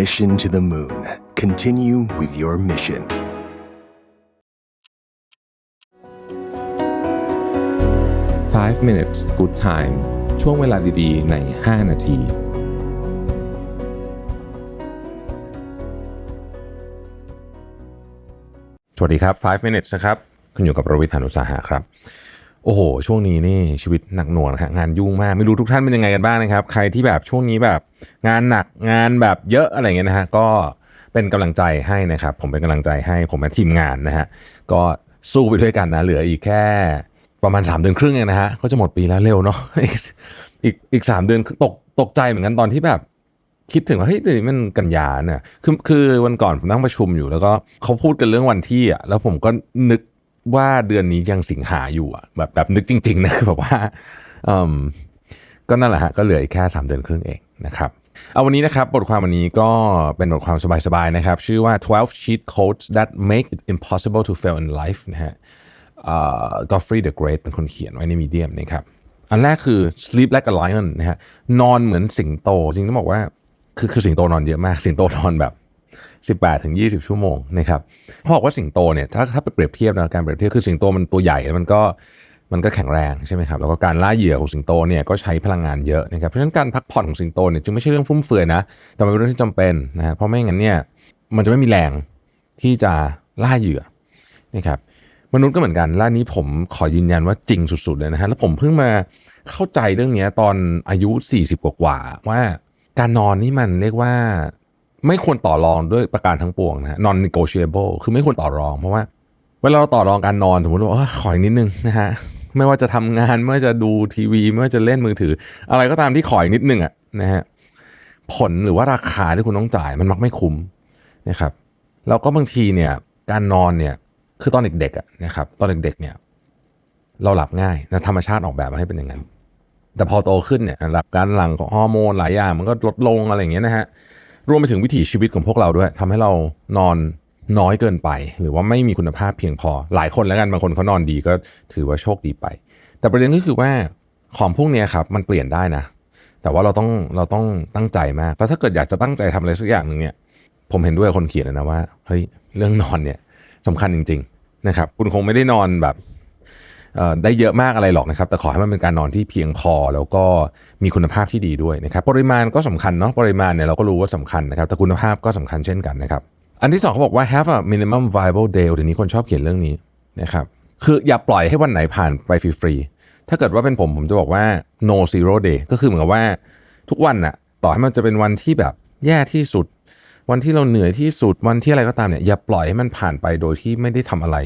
Mission to the Moon. Continue with your mission. 5 minutes good time ช่วงเวลาดีๆ ใน 5 นาที สวัสดีครับ 5 minutes นะครับ คุณอยู่กับประวิทยานุสาหะครับ โอ้โห ช่วงนี้นี่ชีวิตหนักหน่วงนะฮะงานยุ่งมาก ไม่รู้ทุกท่านเป็นยังไงกันบ้างนะครับ ใครที่แบบช่วงนี้แบบงานหนักงานแบบเยอะอะไรเงี้ยนะฮะก็เป็นกำลังใจให้นะครับ ผมเป็นกำลังใจให้ผมและทีมงานนะฮะก็สู้ไปด้วยกันนะ เหลืออีกแค่ประมาณ 3 เดือนครึ่งเองนะฮะก็จะหมดปีแล้วเร็วเนาะอีกอีกอีกสามเดือนตกตกใจเหมือนกันตอนที่แบบคิดถึงว่าเฮ้ยเดี๋ยวนี้มันกันยาเนี่ยคือคือวันก่อนผมนั่งประชุมอยู่แล้วก็เขาพูดกันเรื่องวันที่อะแล้วผมก็นึก ว่าเดือนนี้ยังสิงหาอยู่อะแบบแบบนึกจริง ๆ นะคือแบบว่าอืมก็นั่นแหละฮะก็เหลืออีกแค่ 3 เดือนครึ่งเองนะครับเอาวันนี้นะครับบทความวันนี้ก็เป็นบทความสบายๆนะครับ ชื่อว่า 12 cheat codes that make it impossible to fail in life นะฮะกอฟฟรีเดอะเกรทเป็นคนเขียนไว้ในมีเดียมนะครับอันแรกคือ sleep like a lion นะฮะนอนเหมือนสิงโต จริงต้องบอกว่าคือคือสิงโตนอนเยอะมาก สิงโตนอนแบบ 18ถึง20 ชั่วโมงนะครับเขาบอกว่าสิงโตเนี่ยถ้าถ้าไปเปรียบเทียบนะการเปรียบเทียบคือสิงโตมันตัวใหญ่แล้วมันก็มันก็แข็งแรงใช่ไหมครับแล้วก็การล่าเหยื่อของสิงโตเนี่ยก็ใช้พลังงานเยอะนะครับเพราะฉะนั้นการพักผ่อนของสิงโตเนี่ยจึงไม่ใช่เรื่องฟุ่มเฟือยนะแต่มันเป็นเรื่องที่จำเป็นนะเพราะไม่งั้นเนี่ยมันจะไม่มีแรงที่จะล่าเหยื่อนะครับมนุษย์ก็เหมือนกันล่านี้ผมขอยืนยันว่าจริงสุดๆเลยนะฮะแล้วผมเพิ่งมาเข้าใจเรื่องนี้ตอนอายุ 40 กว่าว่า การนอนนี่มันเรียกว่า ไม่ควรต่อรองด้วยประการทั้งปวงนะฮะ non negotiable คือไม่ควรต่อรอง เพราะว่า เวลาเราต่อรองการนอนสมมติว่าเออขออีกนิดนึงนะฮะไม่ว่าจะทำงานไม่ว่าจะดูทีวี ไม่ว่าจะเล่นมือถือ อะไรก็ตามที่ขออีกนิดนึงอะนะฮะผลหรือว่าราคาที่คุณต้องจ่ายมันมักไม่คุ้มนะครับแล้วก็บางทีเนี่ยการนอนเนี่ยคือตอนเด็กๆอะนะครับตอนเด็กๆเนี่ยเราหลับง่ายนะธรรมชาติออกแบบมาให้เป็นอย่างนั้น แต่พอโตขึ้นเนี่ยระดับการหลั่งของฮอร์โมนหลายอย่างมันก็ลดลงอะไรอย่างเงี้ยนะฮะ รวมไปถึงวิถีชีวิตของพวกเราด้วยทำให้เรานอนน้อยเกินไป หรือว่าไม่มีคุณภาพเพียงพอ หลายคนแล้วกันบางคนเขานอนดีก็ถือว่าโชคดีไป แต่ประเด็นก็คือว่าของพวกนี้ครับมันเปลี่ยนได้นะ แต่ว่าเราต้องเราต้องตั้งใจมากแล้วถ้าเกิดอยากจะตั้งใจทำอะไรสักอย่างหนึ่งเนี่ย ผมเห็นด้วยคนเขียนนะว่าเฮ้ยเรื่องนอนเนี่ยสำคัญจริง ๆ นะครับ คุณคงไม่ได้นอนแบบ ได้เยอะมากอะไรหรอกนะครับ แต่ขอให้มันเป็นการนอนที่เพียงพอแล้วก็มีคุณภาพที่ดีด้วยนะครับ ปริมาณก็สำคัญเนาะปริมาณเนี่ยเราก็รู้ว่าสำคัญนะครับ แต่คุณภาพก็สำคัญเช่นกันนะครับ อันที่สองเขาบอกว่า have a minimum viable day เดี๋ยวนี้คนชอบเขียนเรื่องนี้นะครับคืออย่าปล่อยให้วันไหนผ่านไปฟรีๆถ้าเกิดว่าเป็นผมผมจะบอกว่า no zero day ก็คือเหมือนกับว่าทุกวันน่ะต่อให้มันจะเป็นวันที่แบบแย่ที่สุด วันที่เราเหนื่อยที่สุดวันที่อะไรก็ตามเนี่ยอย่าปล่อยให้มันผ่านไปโดยที่ไม่ได้ทำอะไร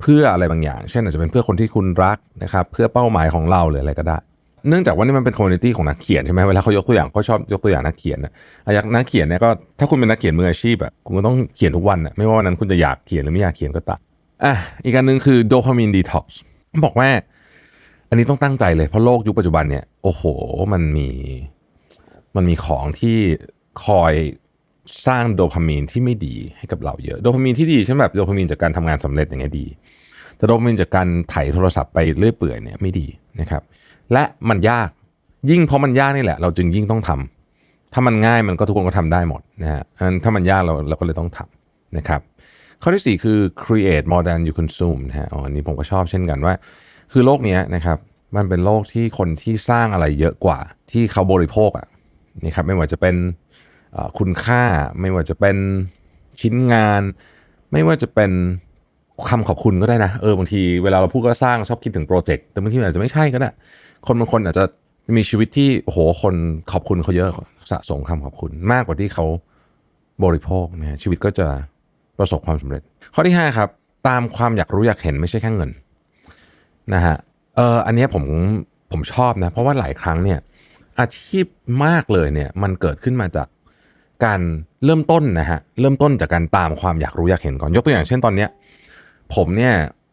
เพื่ออะไรบางอย่าง เช่นอาจจะเป็นเพื่อคนที่คุณรักนะครับ เพื่อเป้าหมายของเราหรืออะไรก็ได้ เนื่องจากว่านี่มันเป็นคอมมูนิตี้ของนักเขียนใช่ไหมเวลาเขายกตัวอย่างเขาชอบยกตัวอย่างนักเขียนนะอยางนักเขียนเนี่ยก็ถ้าคุณเป็นนักเขียนมืออาชีพอะคุณก็ต้องเขียนทุกวันอะไม่ว่าวันนั้นคุณจะอยากเขียนหรือไม่อยากเขียนก็ตามอะอีกการหนึ่งคือโดพามีนดีท็อกซ์บอกว่า อันนี้ต้องตั้งใจเลยเพราะโลกยุคปัจจุบันเนี่ยโอ้โหมันมีมันมีของที่คอย สร้างโดพามีนที่ไม่ดีให้กับเราเยอะ โดพามีนที่ดีเช่นแบบโดพามีนจากการทำงานสำเร็จอย่างเงี้ยดี แต่โดพามีนจากการไถ่ายโทรศัพท์ไปเรื่อยเปื่อยเนี่ยไม่ดีนะครับ และมันยากยิ่งเพราะมันยากนี่แหละ เราจึงยิ่งต้องทำถ้ามันง่ายมันก็ทุกคนก็ทำได้หมดนะฮะอันถ้ามันยากเราเราก็เลยต้องทำนะครับ ข้อที่ 4 คือ create more than you consume นะฮะอ๋อันนี้ผมก็ชอบเช่นกันว่า คือโลกนี้นะครับมันเป็นโลกที่คนที่สร้างอะไรเยอะกว่าที่เขาบริโภคอะนี่ครับไม่ว่าจะเป็น คุณค่าไม่ว่าจะเป็นชิ้นงาน ไม่ว่าจะเป็นคำขอบคุณก็ได้นะเออบางทีเวลาเราพูดก็สร้างชอบคิดถึงโปรเจกต์แต่บางทีอาจจะไม่ใช่ก็ได้คนบางคนอาจจะมีชีวิตที่โหคนขอบคุณเขาเยอะสะสมคำขอบคุณ มากกว่าที่เขาบริโภคนะฮะชีวิตก็จะประสบความสำเร็จ ข้อที่ 5 ครับ ตามความอยากรู้อยากเห็นไม่ใช่แค่เงินนะฮะเอออันนี้ผมผมชอบนะ เพราะว่าหลายครั้งเนี่ยอาชีพมากเลยเนี่ยมันเกิดขึ้นมาจาก การเริ่มต้นนะฮะเริ่มต้นจากการตามความอยากรู้อยากเห็นก่อนยกตัวอย่างเช่นตอนเนี้ยผมเนี่ย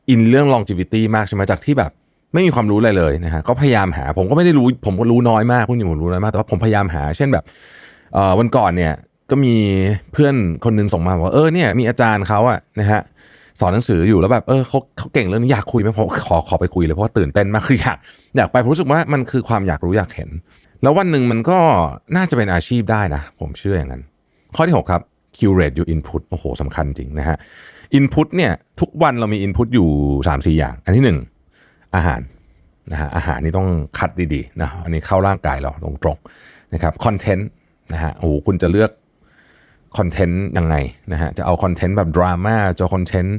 อินเรื่อง longevity มากใช่ไหมจากที่แบบ ไม่มีความรู้อะไรเลยนะฮะก็พยายามหา ผมก็ไม่ได้รู้ ผมก็รู้น้อยมากพูดจริงผมรู้น้อยมากแต่ว่าผมพยายามหา เช่นแบบวันก่อนเนี่ยก็มีเพื่อนคนหนึงส่งมาบอกว่าเออเนี่ยมีอาจารย์เขาอะนะฮะสอนหนังสืออยู่แล้วแบบเออเขาเขาเก่งเรื่องนี้อยากคุยไหมผมขอขอไปคุยเลยเพราะว่าตื่นเต้นมากคืออยากอยากไปผมรู้สึกว่ามันคือความอยากรู้อยากเห็น แล้ววันหนึ่งมันก็น่าจะเป็นอาชีพได้นะ ผมเชื่ออย่างนั้น ข้อที่ 6 ครับ curate your input โอ้โหสำคัญจริงนะฮะ input เนี่ยทุกวันเรามี input อยู่ 3 4 อย่าง อันที่ 1 อาหารนะฮะอาหารนี่ต้องคัดดีๆนะอันนี้เข้าร่างกายเราตรงๆนะครับคอนเทนต์นะฮะโอ้โหคุณจะเลือกคอนเทนต์ยังไงนะฮะจะเอาคอนเทนต์แบบดราม่าจะคอนเทนต์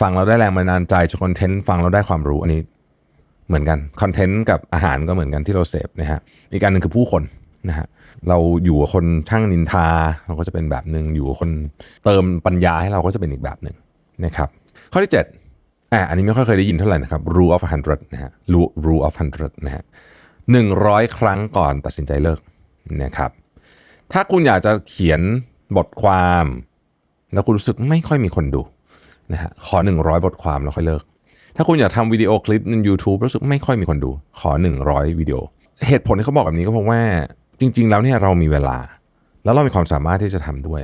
ฟังเราได้แรงบันดาลใจจะคอนเทนต์ฟังเราได้ความรู้อันนี้ เหมือนกันคอนเทนต์กับอาหารก็เหมือนกันที่เราเสพนะฮะอีกการหนึ่งคือผู้คนนะฮะเราอยู่กับคนช่างนินทาเราก็จะเป็นแบบหนึ่งอยู่กับคนเติมปัญญาให้เราก็จะเป็นอีกแบบหนึ่งนะครับข้อที่7อ่าอันนี้ไม่ค่อยเคยได้ยินเท่าไหร่นะครับ rule of hundred นะฮะ rule rule of hundred นะฮะหนึ่งร้อยครั้งก่อนตัดสินใจเลิกนะครับถ้าคุณอยากจะเขียนบทความ แล้วคุณรู้สึกไม่ค่อยมีคนดูนะฮะขอ 100 บทความแล้วค่อยเลิก ถ้าคุณอยากทำวิดีโอคลิปใน YouTube รู้สึกไม่ค่อยมีคนดู ขอ 100 วิดีโอ เหตุผลที่เขาบอกแบบนี้ก็เพราะว่าจริง ๆ แล้วเนี่ยเรามีเวลา แล้วเรามีความสามารถที่จะทำด้วย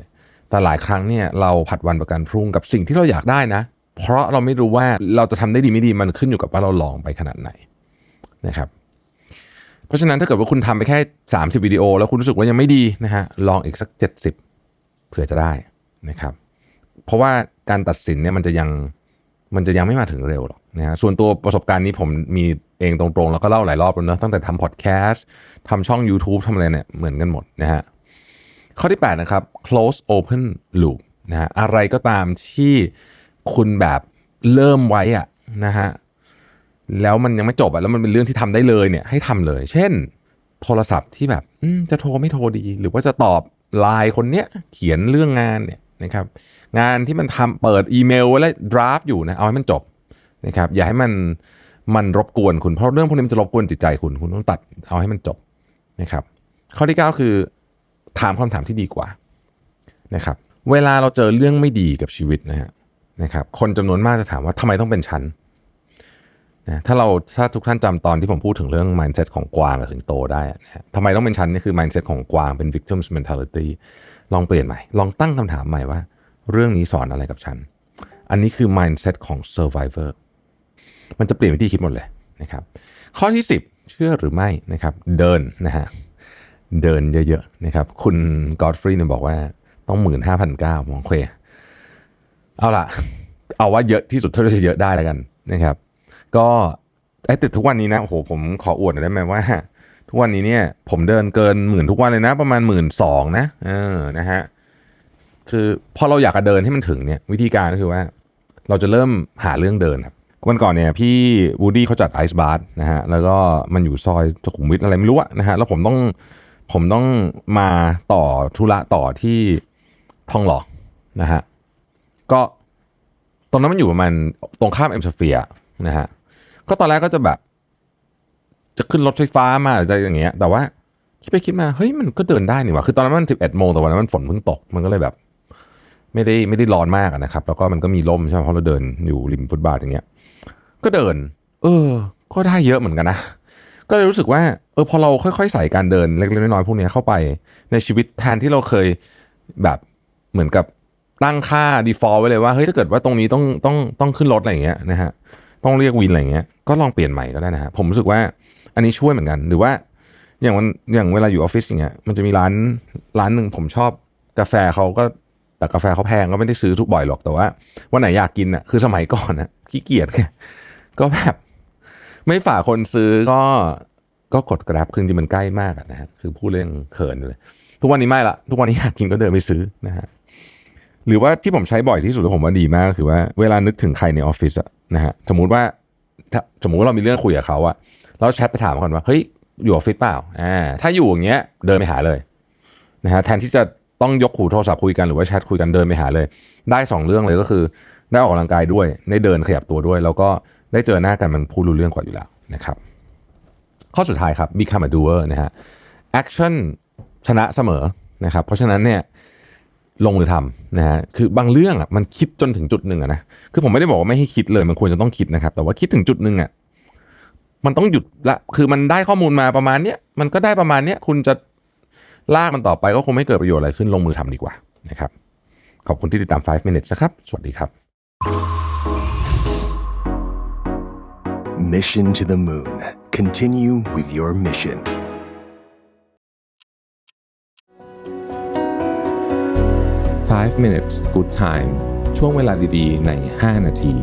แต่หลายครั้งเนี่ยเราผัดวันประกันพรุ่งกับสิ่งที่เราอยากได้นะ เพราะเราไม่รู้ว่าเราจะทำได้ดีไม่ดีมันขึ้นอยู่กับว่าเราลองไปขนาดไหนนะครับเพราะฉะนั้นถ้าเกิดว่าคุณทำไปแค่ 30 วิดีโอ แล้วคุณรู้สึกว่ายังไม่ดีนะฮะลองอีกสัก 70 เผื่อจะได้นะครับ เพราะว่าการตัดสินเนี่ยมันจะยัง มันจะยังไม่มาถึงเร็วหรอกนะฮะส่วนตัวประสบการณ์นี้ผมมีเองตรงๆ แล้วก็เล่าหลายรอบแล้วเนะตั้งแต่ทำพอดแคสต์ทำช่อง YouTube ทำอะไรเนี่ยเหมือนกันหมดนะฮะข้อที่ 8 นะครับ close open loop นะฮะอะไรก็ตามที่คุณแบบเริ่มไว้อะนะฮะแล้วมันยังไม่จบอะแล้วมันเป็นเรื่องที่ทำได้เลยเนี่ยให้ทำเลย เช่น โทรศัพท์ที่แบบจะโทรไม่โทรดี หรือว่าจะตอบไลน์คนเนี้ยเขียนเรื่องงานเนี่ย นะครับงานที่มันทำเปิดอีเมลไว้แล้วดราฟอยู่นะเอาให้มันจบนะครับอย่าให้มันมันรบกวนคุณเพราะเรื่องพวกนี้มันจะรบกวนจิตใจคุณคุณต้องตัดเอาให้มันจบนะครับข้อที่ 9 คือถามคำถามที่ดีกว่านะครับเวลาเราเจอเรื่องไม่ดีกับชีวิตนะฮะนะครับคนจำนวนมากจะถามว่าทำไมต้องเป็นฉัน นะถ้าเราถ้าทุกท่านจำตอนที่ผมพูดถึงเรื่อง mindset ของกวางกับสิงโตได้นะทำไมต้องเป็นชั้นนี่คือ mindset ของกวางเป็น victims mentality ลองเปลี่ยนใหม่ ลองตั้งคำถามใหม่ว่า เรื่องนี้สอนอะไรกับฉัน อันนี้คือ mindset ของ survivor มันจะเปลี่ยนวิธีคิดหมดเลยนะครับ ข้อที่ 10 เชื่อหรือไม่นะครับ เดินนะฮะเดินเยอะๆนะครับ คุณกอดฟรีเนี่ยบอกว่าต้องหมื่นห้าพันเก้ามองเคเอาล่ะ เอาว่าเยอะที่สุดเท่าที่จะเยอะได้แล้วกันนะครับ ก็ไอ้ติดทุกวันนี้นะโอ้โหผมขออวดหน่อยได้ไหมว่า ทุกวันนี้เนี่ย ผมเดินเกินหมื่นทุกวันเลยนะ ประมาณหมื่นสองนะเออนะฮะคือพอเราอยากจะเดินให้มันถึงเนี่ย วิธีการก็คือว่า เราจะเริ่มหาเรื่องเดินครับวันก่อนเนี่ยพี่วูดี้เขาจัดไอซ์บาร์นะฮะแล้วก็มันอยู่ซอยสุขุมวิทอะไรไม่รู้อะนะฮะแล้วผมต้องผมต้องมาต่อธุระต่อที่ทองหล่อนะฮะก็ตรงนั้นมันอยู่ประมาณตรงข้ามเอ็มสเฟียนะฮะ ก็ตอนแรกก็จะแบบ จะขึ้นรถไฟฟ้ามาหรือจะอย่างเงี้ย แต่ว่าคิดไปคิดมาเฮ้ยมันก็เดินได้นี่หว่าคือตอนนั้นมันสิบเอ็ดโมงแต่วันนั้นมันฝนเพิ่งตกมันก็เลยแบบ ไม่ได้ไม่ได้ร้อนมากนะครับ แล้วก็มันก็มีลมใช่ไหมเพราะเราเดินอยู่ริมฟุตบาทอย่างเงี้ย ก็เดิน เออ ก็ได้เยอะเหมือนกันนะก็เลยรู้สึกว่าเออพอเราค่อยๆ ใส่การเดินเล็กๆน้อยๆพวกนี้เข้าไปในชีวิตแทนที่เราเคยแบบเหมือนกับตั้งค่า default ไว้เลยว่าเฮ้ยถ้าเกิดว่าตรงนี้ต้องต้องต้องขึ้นรถอะไรอย่างเงี้ยนะฮะต้องเรียกวินอะไรอย่างเงี้ย ก็ลองเปลี่ยนใหม่ก็ได้นะฮะผมรู้สึกว่าอันนี้ช่วยเหมือนกัน หรือว่าอย่างวันอย่างเวลาอยู่ออฟฟิศอย่างเงี้ยมันจะมีร้านร้านหนึ่งผมชอบกาแฟเขาก็แต่กาแฟเขาแพงก็ไม่ได้ซื้อทุกบ่อยหรอกแต่ว่าวันไหนอยากกินอะคือสมัยก่อนอะขี้เกียจก็แบบไม่ฝากคนซื้อก็ก็กดกราฟคือจริงมันใกล้มากนะฮะคือพูดเรื่องเขินเลย ทุกวันนี้ไม่ละทุกวันนี้อยากกินก็เดินไปซื้อนะฮะหรือว่าที่ผมใช้บ่อยที่สุดแล้วผมว่าดีมากคือว่าเวลานึกถึงใครในออฟฟิศอะนะฮะสมมุติว่า ถ้าสมมุติว่าเรามีเรื่องคุยกับเขาอะเราแชทไปถามก่อนว่าเฮ้ยอยู่ออฟฟิศเปล่าอ่าถ้าอยู่อย่างเงี้ยเดินไปหาเลยนะฮะแทนที่จะต้องยกหูโทรศัพท์คุยกันหรือว่าแชทคุยกันเดินไปหาเลย ได้สองเรื่องเลยก็คือ ได้ออกกำลังกายด้วยได้เดินขยับตัวด้วย แล้วก็ได้เจอหน้ากันมันพูดรู้เรื่องกว่าอยู่แล้วนะครับ ข้อสุดท้ายครับ become a doer นะฮะ action ชนะเสมอนะครับ เพราะฉะนั้นเนี่ย ลงมือทำนะฮะคือบางเรื่องอะมันคิดจนถึงจุดหนึ่งอะนะคือผมไม่ได้บอกว่าไม่ให้คิดเลยมันควรจะต้องคิดนะครับ แต่ว่าคิดถึงจุดหนึ่งอะมันต้องหยุดละคือมันได้ข้อมูลมาประมาณเนี้ยมันก็ได้ประมาณเนี้ยคุณจะลากมันต่อไปก็คงไม่เกิดประโยชน์อะไรขึ้นลงมือทำดีกว่านะครับ ขอบคุณที่ติดตาม 5 minutes นะครับ สวัสดีครับ Mission to the moon. Continue with your mission. 5 minutes good time ช่วงเวลาดีๆ ใน 5 นาที